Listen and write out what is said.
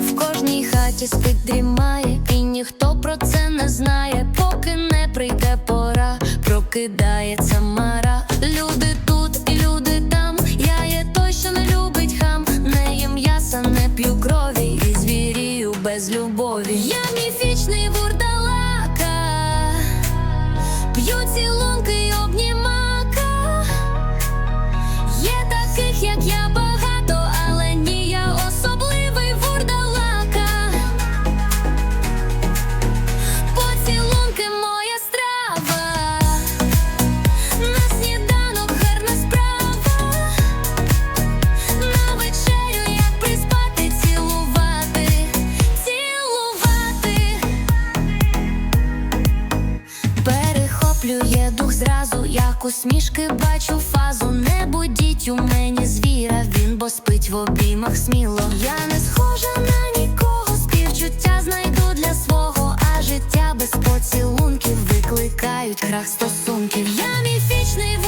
В кожній хаті спить дрімає, і ніхто про це не знає, поки не прийде пора, прокидається мара. Люди тут і люди там. Я є той, що не любить хам. Не їм м'яса, не п'ю крові і звірію без любові. Я міфічний вурдалака, п'ю цілунки Дух зразу, як усмішки бачу фазу. Не будіть у мені звіра, він бо спить в обіймах сміло. Я не схожа на нікого, співчуття знайду для свого, а життя без поцілунків викликають крах стосунків. Я міфічний